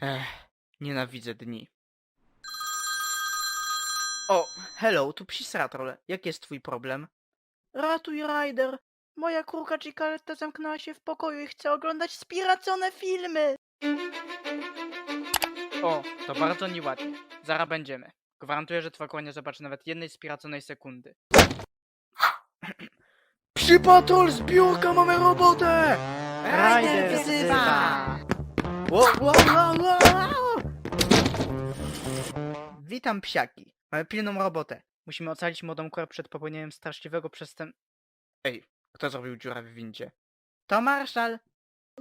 Ech, nienawidzę dni. O, hello, tu psi Sratrol. Jaki jest twój problem? Ratuj, Ryder. Moja kurka Cikaletta zamknęła się w pokoju i chce oglądać spiracone filmy. O, to bardzo nieładnie. Zaraz będziemy. Gwarantuję, że twoja nie zobaczy nawet jednej spiraconej sekundy. Psi Patrol z biurka mamy robotę! Ryder wzywa! Witam psiaki. Mamy pilną robotę. Musimy ocalić młodą kurę przed popełnieniem straszliwego przestęp... Ej, kto zrobił dziurę w windzie? To marszal.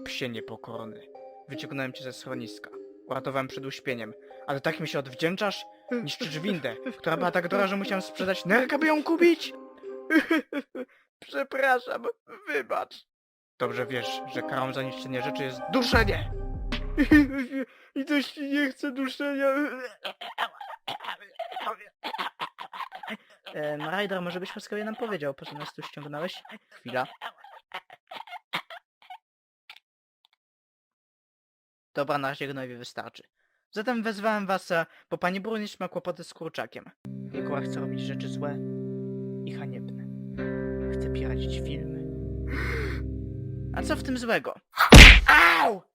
Psie niepokorny. Wyciągnąłem cię ze schroniska. Uratowałem przed uśpieniem. Ale tak mi się odwdzięczasz? Niszczysz windę, która była tak dobra, że musiałem sprzedać nerka, by ją kupić? Przepraszam, wybacz. Dobrze wiesz, że karą za niszczenie rzeczy jest duszenie. I też nie chcę duszenia. Ehm, Ryder, może byś łaskawie nam powiedział, po co nas tu ściągnąłeś? Chwila. Dobra, na razie gnojowi wystarczy. Zatem wezwałem was, e, bo pani burmistrz ma kłopoty z kurczakiem. Jego chce robić rzeczy złe i haniebne. Chce piracić filmy. A co w tym złego? Au!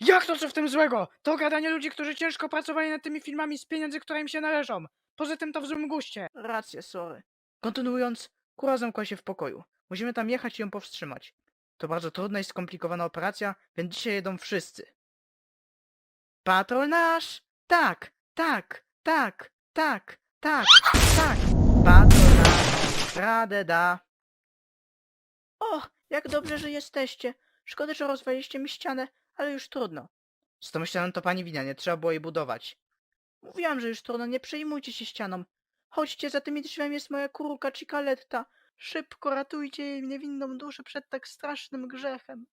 Jak to co w tym złego? To gadanie ludzi, którzy ciężko pracowali nad tymi filmami z pieniędzy, które im się należą. Poza tym to w złym guście. Rację, sorry. Kontynuując, kura zamkła się w pokoju. Musimy tam jechać i ją powstrzymać. To bardzo trudna i skomplikowana operacja, więc dzisiaj jedą wszyscy. Patrol nasz! Tak, tak, tak, tak, tak, tak. Patrol nasz! Radę da. O, jak dobrze, że jesteście. Szkoda, że rozwaliliście mi ścianę, ale już trudno. Z tą ścianą to pani wina, nie trzeba było jej budować. Mówiłam, że już trudno, nie przejmujcie się ścianą. Chodźcie, za tymi drzwiami jest moja kurka Cikaletta. Szybko ratujcie jej niewinną duszę przed tak strasznym grzechem.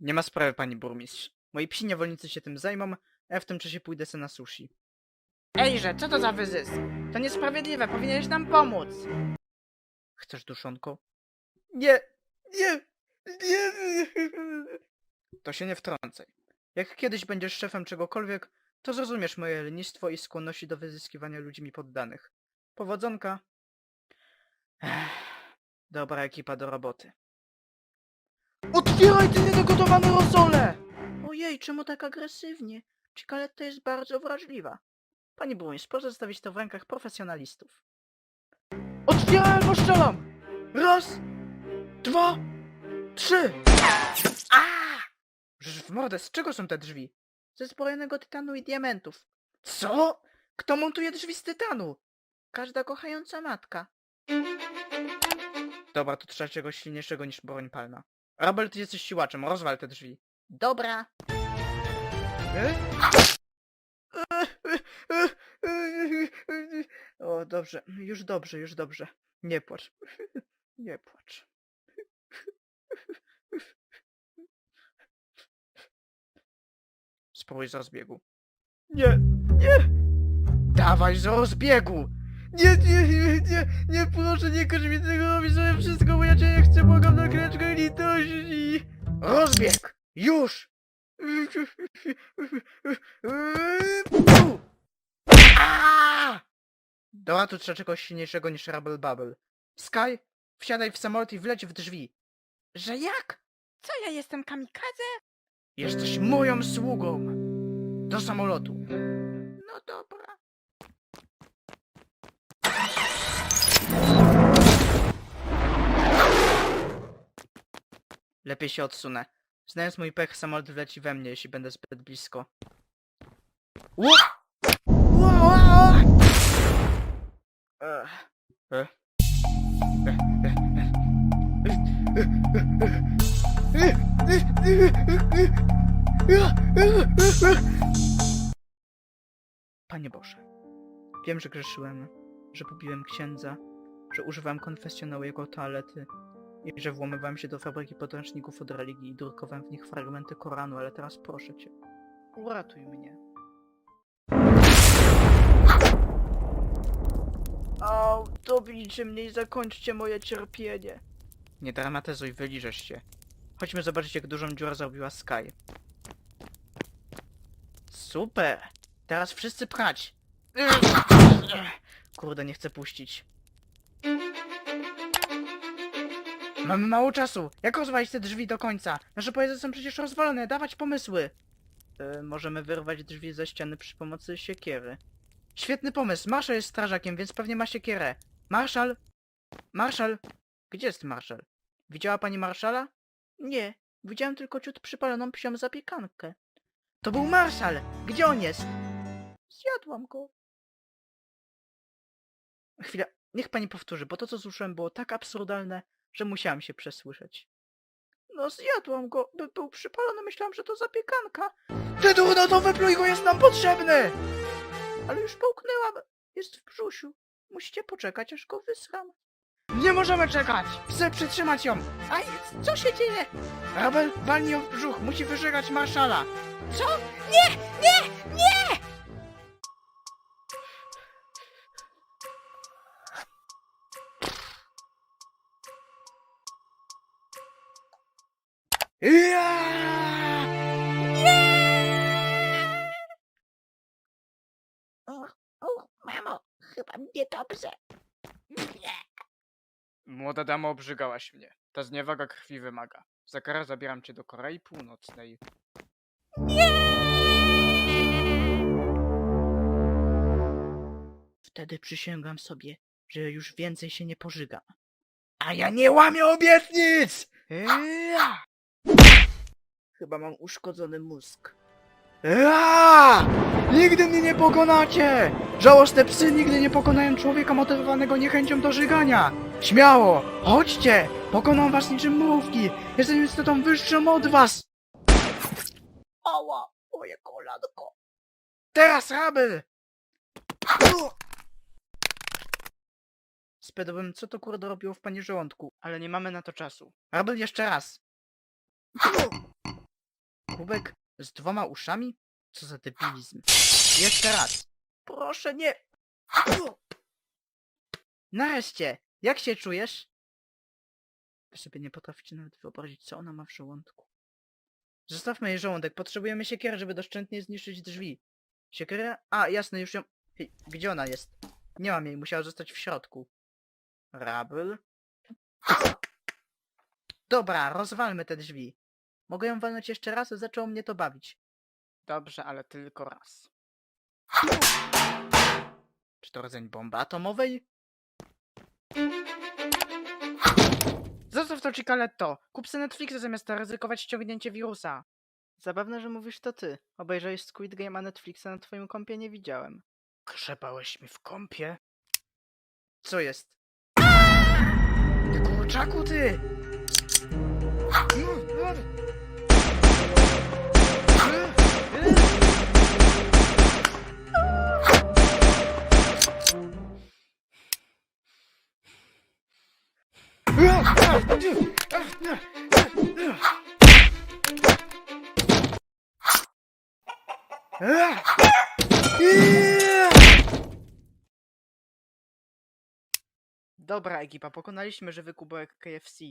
Nie ma sprawy, pani burmistrz. Moi psi niewolnicy się tym zajmą, a ja w tym czasie pójdę se na sushi. Ejże, co to za wyzysk? To niesprawiedliwe, powinieneś nam pomóc. Chcesz duszonko? Nie, nie, nie. To się nie wtrącaj. Jak kiedyś będziesz szefem czegokolwiek, to zrozumiesz moje lenistwo i skłonności do wyzyskiwania ludźmi poddanych. Powodzonka. Ech, dobra ekipa do roboty. Otwieraj ty niedogotowane rosole! Ojej, czemu tak agresywnie? Cikaletta jest bardzo wrażliwa. Pani burmistrz, proszę zostawić to w rękach profesjonalistów. Otwieraj albo strzelam! Raz, dwa, trzy! Żeż w mordę, z czego są te drzwi? Ze zbrojonego tytanu i diamentów. Co? Kto montuje drzwi z tytanu? Każda kochająca matka. Dobra, to trzeba czegoś silniejszego niż broń palna. Robert, ty jesteś siłaczem, rozwal te drzwi. Dobra. O, dobrze, już dobrze, już dobrze. Nie płacz. Nie płacz. Spróbuj z rozbiegu. Nie, nie! Dawaj z rozbiegu! Nie, nie, nie, nie, nie, proszę, nie każ mi tego robić sobie wszystko, bo ja cię nie chcę, błagam na kreczkę litości! Rozbieg! Już! Dobra, tu trzeba czegoś silniejszego niż Rubble Bubble. Sky, wsiadaj w samolot i wleć w drzwi. Że jak? Co ja jestem kamikadze? Jesteś moją sługą. Do samolotu. No dobra. Lepiej się odsunę. Znając mój pech, samolot wleci we mnie, jeśli będę zbyt blisko. Ło! Ło, ło, ło! Ech, eh. Eh, eh, Panie Boże, wiem, że grzeszyłem, że pobiłem księdza, że używałem konfesjonału jego toalety i że włamywałem się do fabryki podręczników od religii i drukowałem w nich fragmenty Koranu, ale teraz proszę cię, uratuj mnie. Au, dobijcie mnie i zakończcie moje cierpienie. Nie dramatyzuj, wyliżesz się. Chodźmy zobaczyć, jak dużą dziurę zrobiła Sky. Super. Teraz wszyscy pchać. Kurde, nie chcę puścić. Mamy mało czasu. Jak rozwalić te drzwi do końca? Nasze pojazdy są przecież rozwalone. Dawać pomysły. E, możemy wyrwać drzwi ze ściany przy pomocy siekiery. Świetny pomysł. Marszal jest strażakiem, więc pewnie ma siekierę. Marszal! Marszal! Gdzie jest marszal? Widziała pani marszala? Nie. Widziałem tylko ciut przypaloną psią zapiekankę. To był marszal! Gdzie on jest? Zjadłam go. Chwila, niech pani powtórzy, bo to co słyszałem było tak absurdalne, że musiałam się przesłyszeć. No zjadłam go, by był przypalony, myślałam, że to zapiekanka. Ty no to wypluj go, jest nam potrzebny! Ale już połknęłam, jest w brzusiu. Musicie poczekać, aż go wysram. Nie możemy czekać! Chcę przytrzymać ją! Aj, co się dzieje? Rabel, walnij w brzuch, musi wyżegać marszala. Co? Nie, nie, nie! Ja! O, o, mamo, chyba mnie dobrze. Młoda dama obrzygałaś mnie. Ta zniewaga krwi wymaga. Za karę zabieram cię do Korei Północnej. Wtedy przysięgam sobie, że już więcej się nie pożyga. A ja nie łamię obietnic! Ja! Chyba mam uszkodzony mózg. Ja! Nigdy mnie nie pokonacie! Żałosne psy nigdy nie pokonają człowieka motywowanego niechęcią do żygania! Śmiało! Chodźcie! Pokonam was niczym mrówki! Jestem istotą wyższą od was! Oło, moje kolanko. Teraz Rabel! Spytałbym, co to kurde robiło w pani żołądku, ale nie mamy na to czasu. Rabel jeszcze raz. Kubek z dwoma uszami? Co za debilizm. Jeszcze raz. Proszę nie. Nareszcie, jak się czujesz? Wy sobie nie potraficie nawet wyobrazić, co ona ma w żołądku. Zostawmy jej żołądek, potrzebujemy siekiery, żeby doszczętnie zniszczyć drzwi. Siekierę? A, jasne, już ją... Hej, gdzie ona jest? Nie mam jej, musiała zostać w środku. Rabel? Dobra, rozwalmy te drzwi. Mogę ją walnąć jeszcze raz? Zaczęło mnie to bawić. Dobrze, ale tylko raz. Czy to rodzeń bomby atomowej? Zostaw to Cicaletto! Kup sobie Netflixa zamiast ryzykować ściągnięcie wirusa. Zabawne, że mówisz to ty. Obejrzałeś Squid Game, a Netflixa na twoim kompie nie widziałem. Krzepałeś mi w kąpie? Co jest? Kurczaku, ty! Dobra ekipa, pokonaliśmy żywy kubełek KFC.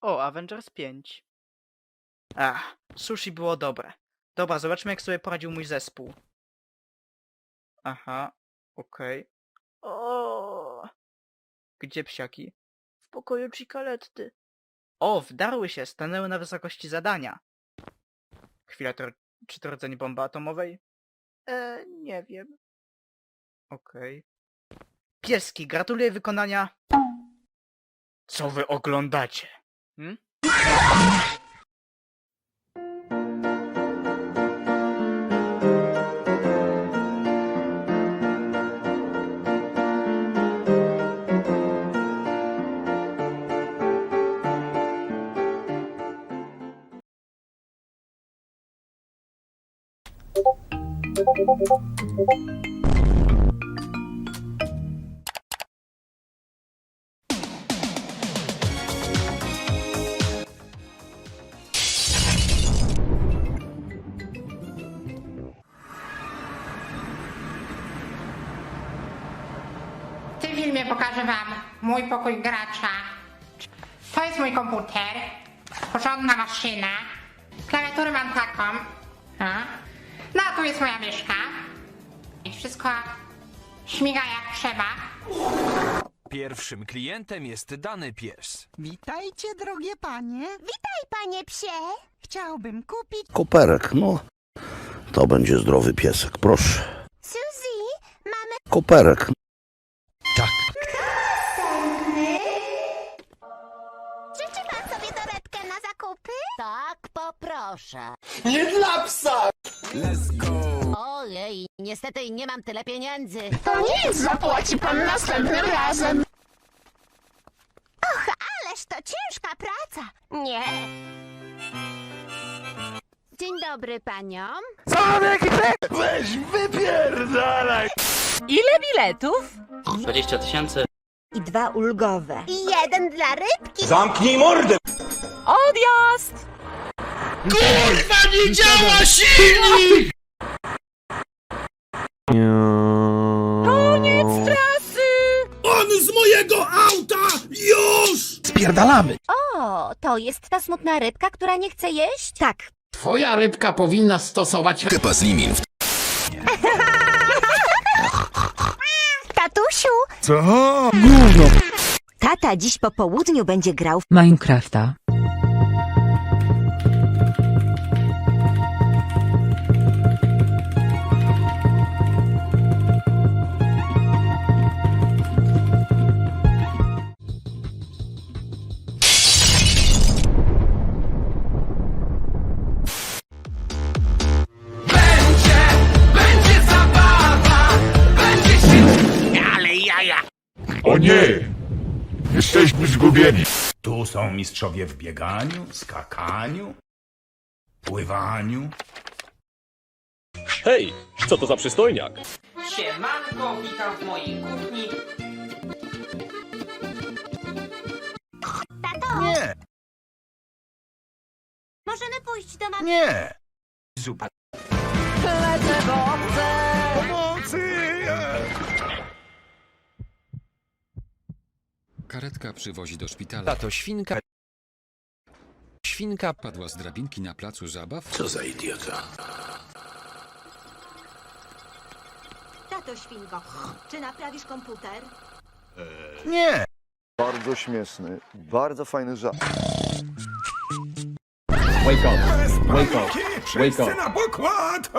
O, Avengers 5. Ach, sushi było dobre. Dobra, zobaczmy jak sobie poradził mój zespół. Aha, okej. O, Gdzie psiaki? W pokoju Cicaletty. O, wdarły się, stanęły na wysokości zadania. Chwila, to, czy to rodzenie bomby atomowej? E, nie wiem. Okej. Pieski, gratuluję wykonania. Co wy oglądacie? Hmm? W filmie pokażę Wam mój pokój gracza. To jest mój komputer, porządna maszyna. Klawiaturę mam taką. O. No, tu jest moja myszka. I wszystko śmiga jak trzeba. Pierwszym klientem jest dany pies. Witajcie, drogie panie. Witaj, panie psie. Chciałbym kupić. Koperek, no. To będzie zdrowy piesek, proszę. Suzy, mamy Koperek. Życzy pan sobie torebkę na zakupy? Tak, poproszę. Let's go! Ojej, niestety nie mam tyle pieniędzy. To nic, zapłaci pan następnym razem. Och, ależ to ciężka praca. Nie. Dzień dobry paniom. Weź, wypierdalaj! Ile biletów? 20 tysięcy. I dwa ulgowe. I jeden dla rybki. Zamknij mordę! Odjazd! Koniec trasy! On z mojego auta! Już! Spierdalamy! O, to jest ta smutna rybka, która nie chce jeść? Tak, Twoja rybka powinna stosować Kepa z limin. tatusiu, Co? tata dziś po południu będzie grał w Minecrafta. Mistrzowie w bieganiu, skakaniu, pływaniu. Hej, co to za przystojniak? Siemanko, witam w mojej kuchni. Tato, Nie, możemy pójść do mamy. nie. Zupa. Pomocy! Karetka przywozi do szpitala. Tato świnka. Świnka Padła z drabinki na placu zabaw. Co za idiota. Tato Świnko, czy naprawisz komputer? Nie! Bardzo śmieszny, bardzo fajny żart. Wake up! Wake up! Wszyscy na pokład!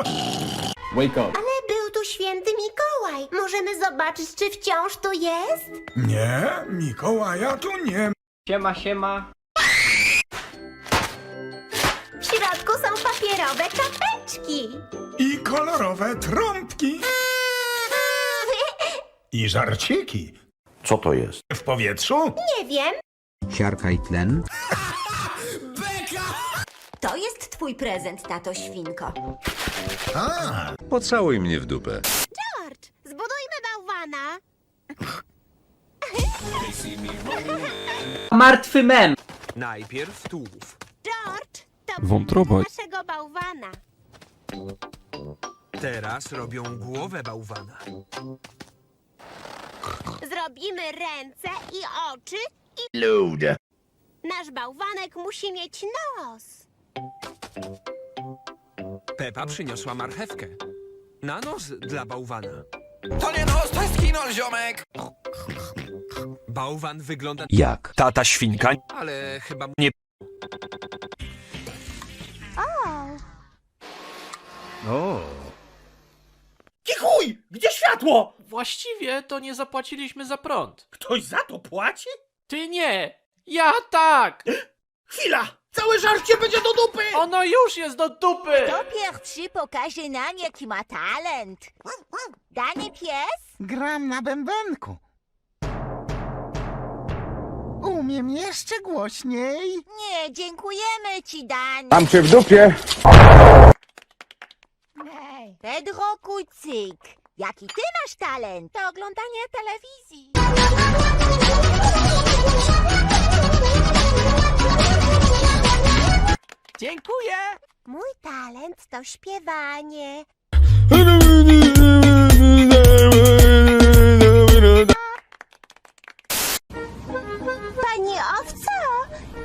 Wake up! Ale był tu święty Mikołaj. Możemy zobaczyć, czy wciąż tu jest? Nie, Mikołaja tu nie Siema, siema. W środku są papierowe czapeczki. I kolorowe trąbki. I żarciki. Co to jest? W powietrzu? Nie wiem. Siarka i tlen. To jest twój prezent, tato Świnko. Pocałuj mnie w dupę. George, zbudujmy bałwana. Martwy mem. Najpierw tułów. Wątroba. naszego bałwana. Teraz robią głowę bałwana. Zrobimy ręce i oczy i Ludzie. nasz bałwanek musi mieć nos. Pepa przyniosła marchewkę. Na nos dla bałwana. To nie nos, to jest kino, ziomek! Bałwan wygląda... Jak? Tata świnka? Ale chyba nie... O. Chuj! Gdzie światło? Właściwie to nie zapłaciliśmy za prąd. Ktoś za to płaci? Ty nie! Ja tak! Chwila! Całe żarcie będzie do dupy! Ono już jest do dupy! To pierwszy pokaże nam, jaki ma talent. Dany pies? Gram na bębenku. Umiem jeszcze głośniej. Nie, dziękujemy ci, Dani. Mam cię w dupie. Pedro Kucyk, jaki ty masz talent? To oglądanie telewizji. Dziękuję. Mój talent to śpiewanie. Pani owco,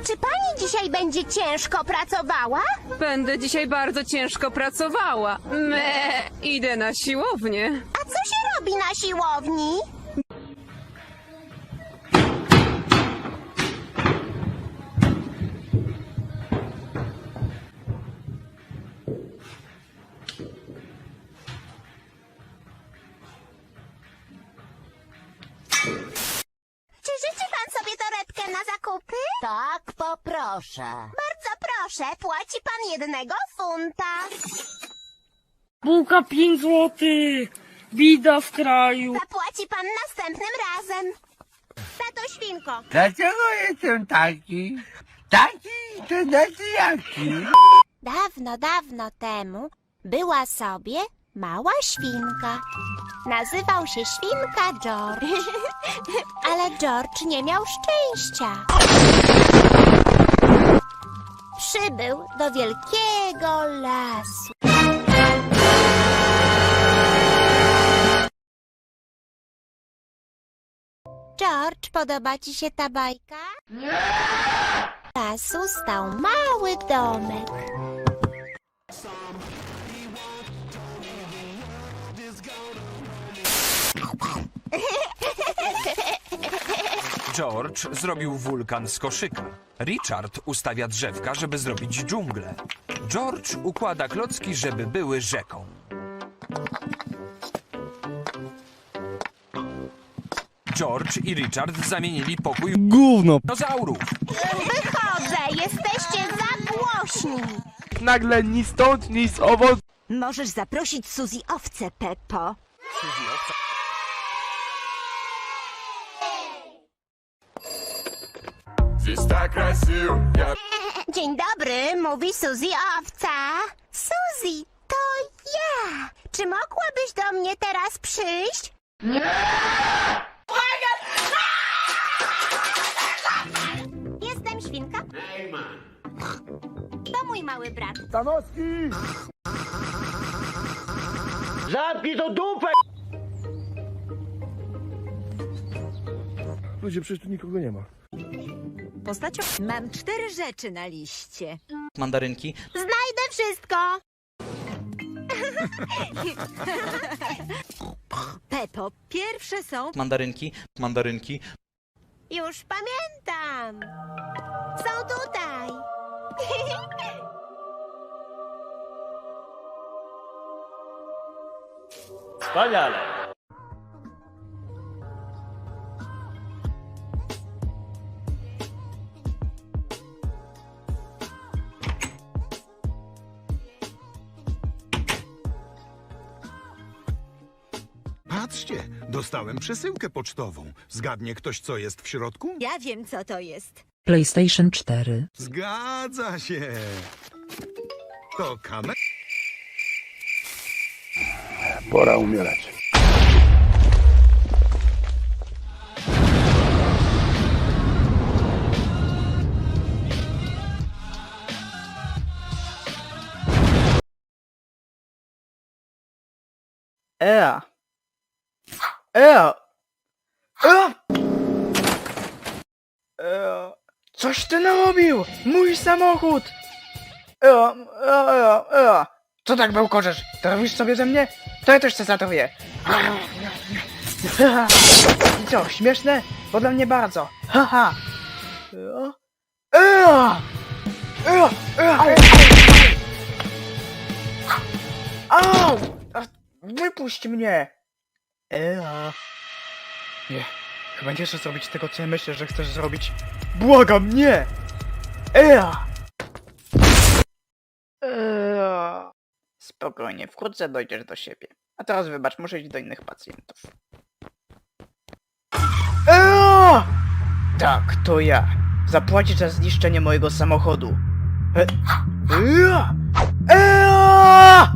czy pani dzisiaj będzie ciężko pracowała? Będę dzisiaj bardzo ciężko pracowała. Me, idę na siłownię. A co się robi na siłowni? Zakupy? Tak, poproszę. Bardzo proszę, płaci pan jednego funta. Bułka 5 złotych. Bida w kraju. Zapłaci pan następnym razem. Tato Świnko, Dlaczego jestem taki? Taki, to znaczy jaki? Dawno, dawno temu była sobie mała świnka. Nazywał się świnka George. Ale George nie miał szczęścia. Przybył do wielkiego lasu. George, podoba ci się ta bajka? W lasu stał mały domek. George zrobił wulkan z koszyka. Richard ustawia drzewka, żeby zrobić dżunglę. George układa klocki, żeby były rzeką. George i Richard zamienili pokój Gówno. dinozaurów. Wychodzę, jesteście za głośni. Nagle ni stąd, ni z owoc. Możesz zaprosić Suzy owce, Peppo. Dzień dobry, mówi Suzy Owca. Suzy, to ja. Czy mogłabyś do mnie teraz przyjść? Nie! Jestem świnka. To mój mały brat. Stanowski! Zamknij to dupę! Ludzie, przecież tu nikogo nie ma. Postacią mam cztery rzeczy na liście. Mandarynki. Znajdę wszystko. Peppo, pierwsze są... Mandarynki. Mandarynki. Już pamiętam. Są tutaj. Patrzcie, dostałem przesyłkę pocztową. Zgadnie ktoś, co jest w środku? Ja wiem, co to jest. PlayStation 4. Zgadza się. To kamer... Pora umierać. Ea. Ea. Ea. Ea. Coś ty narobił! Mój samochód! Ea, ea, ea, ea. Co tak bełkoczesz? To robisz sobie ze mnie? To ja też chcę za to wie. I co, śmieszne? Bo dla mnie bardzo. Haha. Ea. Ea, ea, ea. Au! Wypuść mnie! Ea. Nie, chyba nie chcę zrobić tego, co ja myślę, że chcesz zrobić. Błagam, nie! Ea! Ea. Spokojnie, wkrótce dojdziesz do siebie. A teraz wybacz, muszę iść do innych pacjentów. Ea! Tak, to ja. Zapłacisz za zniszczenie mojego samochodu. E- Ea! Ea!